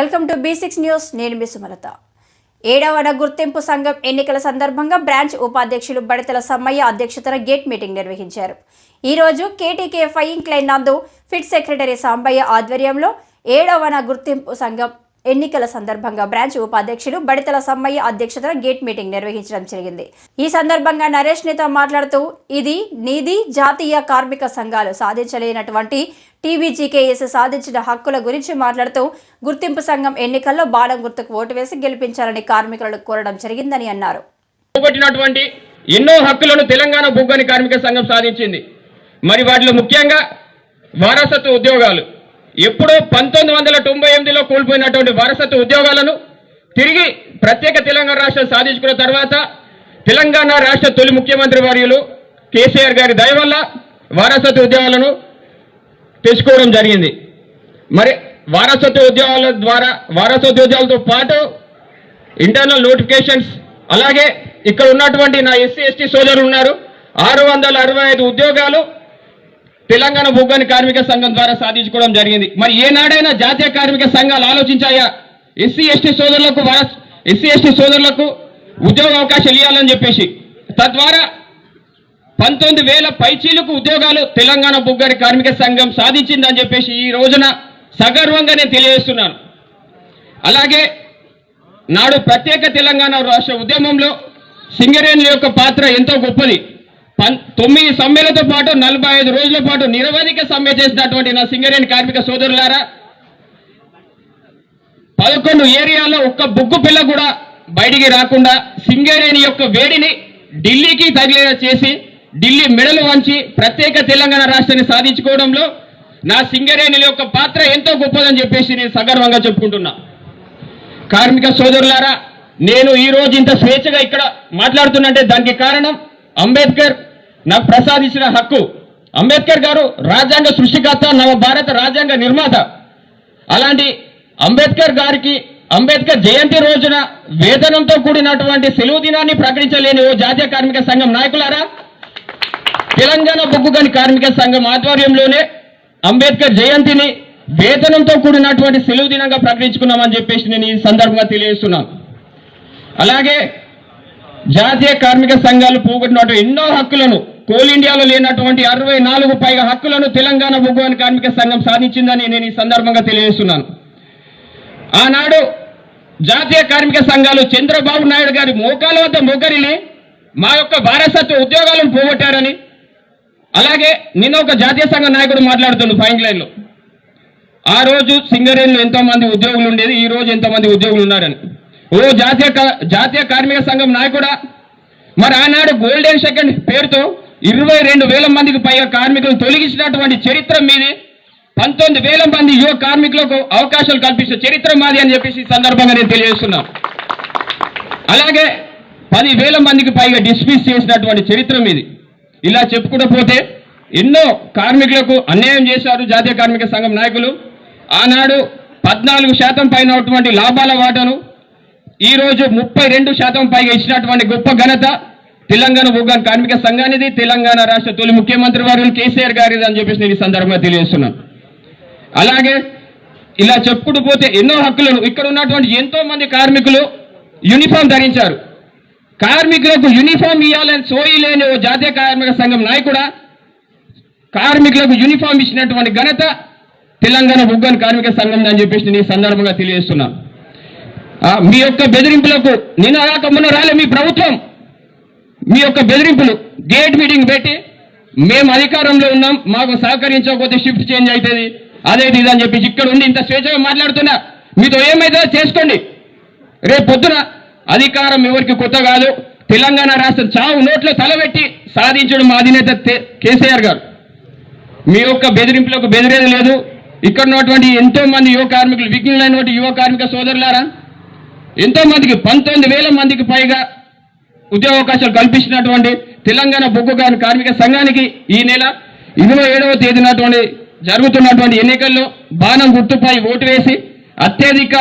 Welcome to B six news. నేను మీ సుమలత. ఏడవడ గుర్తింపు సంఘం ఎన్నికల సందర్భంగా బ్రాంచ్ ఉపాధ్యక్షులు బడితల సమ్మయ్య అధ్యక్షతన గేట్ మీటింగ్ నిర్వహించారు. ఈ రోజు కేటీకే ఫైయింగ్ క్లైన్ నందు ఫిట్ సెక్రటరీ సాంబయ్య ఆధ్వర్యంలో ఏడవన గుర్తింపు సంఘం ఎన్నికల సందర్భంగా బ్రాంచ్ ఉపాధ్యక్షులు బడితల సమ్మయ్య అధ్యక్షతన గేట్ మీటింగ్ నిర్వహించడం జరిగింది. ఈ సందర్భంగా నరేష్ నేత మాట్లాడుతూ ఇది నీది జాతీయ కార్మిక సంఘాలు సాధించలేనటువంటి టీబీజీకేఎస్ సాధించిన హక్కుల గురించి మాట్లాడుతూ గుర్తింపు సంఘం ఎన్నికల్లో బాలం గుర్తుకు ఓటు వేసి గెలిపించాలని కార్మికులను కోరడం జరిగిందని అన్నారు. ఎన్నో హక్కులను తెలంగాణ బొగ్గని కార్మిక సంఘం సాధించింది. మరి వాటిలో ముఖ్యంగా వారసత్వ ఉద్యోగాలు ఎప్పుడో పంతొమ్మిది వందల తొంభై ఎనిమిదిలో కోల్పోయినటువంటి వారసత్వ ఉద్యోగాలను తిరిగి ప్రత్యేక తెలంగాణ రాష్ట్రం సాధించుకున్న తర్వాత తెలంగాణ రాష్ట్ర తొలి ముఖ్యమంత్రి వర్యులు కేసీఆర్ గారి దయ వల్ల వారసత్వ ఉద్యోగాలను తెచ్చుకోవడం జరిగింది. మరి వారసత్వ ఉద్యోగాల ద్వారా వారసత్వ ఉద్యోగాలతో పాటు ఇంటర్నల్ నోటిఫికేషన్స్ అలాగే ఇక్కడ ఉన్నటువంటి నా ఎస్సీ ఎస్టీ సోదరులు ఉన్నారు. ఆరు వందల అరవై ఐదు ఉద్యోగాలు తెలంగాణ బొగ్గని కార్మిక సంఘం ద్వారా సాధించుకోవడం జరిగింది. మరి ఏనాడైనా జాతీయ కార్మిక సంఘాలు ఆలోచించాయా? ఎస్సీ ఎస్టీ సోదరులకు ఎస్సీ ఎస్టీ సోదరులకు ఉద్యోగ అవకాశాలు ఇవ్వాలని చెప్పేసి. తద్వారా పంతొమ్మిది వేల పైచీలకు ఉద్యోగాలు తెలంగాణ బొగ్గని కార్మిక సంఘం సాధించిందని చెప్పేసి ఈ రోజున సగర్వంగా నేను తెలియజేస్తున్నాను. అలాగే నాడు ప్రత్యేక తెలంగాణ రాష్ట్ర ఉద్యమంలో సింగరేణుల యొక్క పాత్ర ఎంతో గొప్పది. తొమ్మిది సమ్మెలతో పాటు నలభై ఐదు రోజుల పాటు నిరవధిక సమ్మె చేసినటువంటి నా సింగరేణి కార్మిక సోదరులారా పదకొండు ఏరియాలో ఒక్క బొగ్గు పిల్ల కూడా బయటికి రాకుండా సింగరేణి యొక్క వేడిని ఢిల్లీకి తగిలేలా చేసి ఢిల్లీ మెడలు వంచి ప్రత్యేక తెలంగాణ రాష్ట్రాన్ని సాధించుకోవడంలో నా సింగరేణి యొక్క పాత్ర ఎంతో గొప్పదని చెప్పేసి నేను సగర్వంగా చెప్పుకుంటున్నా. కార్మిక సోదరులారా నేను ఈ రోజు ఇంత స్వేచ్ఛగా ఇక్కడ మాట్లాడుతున్నంటే దానికి కారణం అంబేద్కర్ నాకు ప్రసాదించిన హక్కు. అంబేద్కర్ గారు రాజ్యాంగ సృష్టికర్త నవ భారత రాజ్యాంగ నిర్మాత. అలాంటి అంబేద్కర్ గారికి అంబేద్కర్ జయంతి రోజున వేతనంతో కూడినటువంటి సెలవు దినాన్ని ప్రకటించలేని ఓ జాతీయ కార్మిక సంఘం నాయకులారా తెలంగాణ బొగ్గుగని కార్మిక సంఘం ఆధ్వర్యంలోనే అంబేద్కర్ జయంతిని వేతనంతో కూడినటువంటి సెలవు దినంగా ప్రకటించుకున్నామని చెప్పేసి నేను ఈ సందర్భంగా తెలియజేస్తున్నాను. అలాగే జాతీయ కార్మిక సంఘాలు పోగొట్టినటువంటి ఎన్నో హక్కులను కోల్ ఇండియాలో లేనటువంటి అరవై నాలుగు పైగా హక్కులను తెలంగాణ బొగ్గుగని కార్మిక సంఘం సాధించిందని నేను ఈ సందర్భంగా తెలియజేస్తున్నాను. ఆనాడు జాతీయ కార్మిక సంఘాలు చంద్రబాబు నాయుడు గారి మోకాల వద్ద మోకరిని మా యొక్క వారసత్వ ఉద్యోగాలను పోగొట్టారని అలాగే నిన్న ఒక జాతీయ సంఘ నాయకుడు మాట్లాడుతుండు ఫైన్ లైన్లో. ఆ రోజు సింగరేణిలో ఎంతో మంది ఉద్యోగులు ఉండేది ఈ రోజు ఎంతమంది ఉద్యోగులు ఉన్నారని. ఓ జాతీయ జాతీయ కార్మిక సంఘం నాయకుడా మరి ఆనాడు గోల్డెన్ సెకండ్ పేరుతో ఇరవై రెండు వేల మందికి పైగా కార్మికులు తొలగించినటువంటి చరిత్ర మీది. పంతొమ్మిది వేల మంది యువ కార్మికులకు అవకాశాలు కల్పిస్తే చరిత్ర మాది అని చెప్పేసి సందర్భంగా నేను తెలియజేస్తున్నా. అలాగే పది వేల మందికి పైగా డిస్మిస్ చేసినటువంటి చరిత్ర మీది. ఇలా చెప్పుకుంటూ పోతే ఎన్నో కార్మికులకు అన్యాయం చేశారు జాతీయ కార్మిక సంఘం నాయకులు. ఆనాడు పద్నాలుగు శాతం పైన లాభాల వాటను ఈ రోజు ముప్పై రెండు శాతం పైగా ఇచ్చినటువంటి గొప్ప ఘనత తెలంగాణ బొగ్గాన్ కార్మిక సంఘానిది తెలంగాణ రాష్ట్ర తొలి ముఖ్యమంత్రి వారు కేసీఆర్ గారిది అని చెప్పేసి నేను ఈ సందర్భంగా తెలియజేస్తున్నాను అలాగే ఇలా చెప్పుకుంటూ పోతే ఎన్నో హక్కులను ఇక్కడ ఉన్నటువంటి ఎంతో మంది కార్మికులు యూనిఫామ్ ధరించారు. కార్మికులకు యూనిఫామ్ ఇవ్వాలని సోయి లేని ఓ జాతీయ కార్మిక సంఘం నాయకుడా కార్మికులకు యూనిఫామ్ ఇచ్చినటువంటి ఘనత తెలంగాణ ఉగ్గాన్ కార్మిక సంఘం అని చెప్పేసి నేను ఈ సందర్భంగా తెలియజేస్తున్నా. మీ యొక్క బెదిరింపులకు నిన్న రాక మొన్న రాలే మీ ప్రభుత్వం మీ యొక్క బెదిరింపులు గేట్ మీటింగ్ పెట్టి మేము అధికారంలో ఉన్నాం మాకు సహకరించకపోతే షిఫ్ట్ చేంజ్ అవుతుంది అదే ఇది అని చెప్పి ఇక్కడ ఉండి ఇంత స్వేచ్ఛగా మాట్లాడుతున్నా. మీతో ఏమైతే చేసుకోండి. రేపు పొద్దున అధికారం ఎవరికి కొత్త కాదు. తెలంగాణ రాష్ట్రం చావు నోట్లో తలబెట్టి సాధించడం మా అధినేత కేసీఆర్ గారు. మీ యొక్క బెదిరింపులకు బెదిరేది లేదు. ఇక్కడ ఉన్నటువంటి ఎంతో మంది యువ కార్మికులు విఘ్నులైనటువంటి యువ కార్మిక సోదరులారా ఎంతో మందికి పంతొమ్మిది వేల మందికి పైగా ఉద్యోగ అవకాశాలు కల్పించినటువంటి తెలంగాణ బొగ్గు కార్మిక సంఘానికి ఈ నెల ఇరవై ఏడవ తేదీనటువంటి జరుగుతున్నటువంటి ఎన్నికల్లో బాణం గుర్తుపై ఓటు వేసి అత్యధిక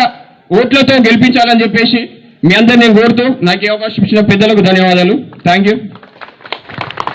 ఓట్లతో గెలిపించాలని చెప్పేసి మీ అందరిని నేను కోరుతూ నాకు ఈ అవకాశం ఇచ్చిన పెద్దలకు ధన్యవాదాలు. Thank you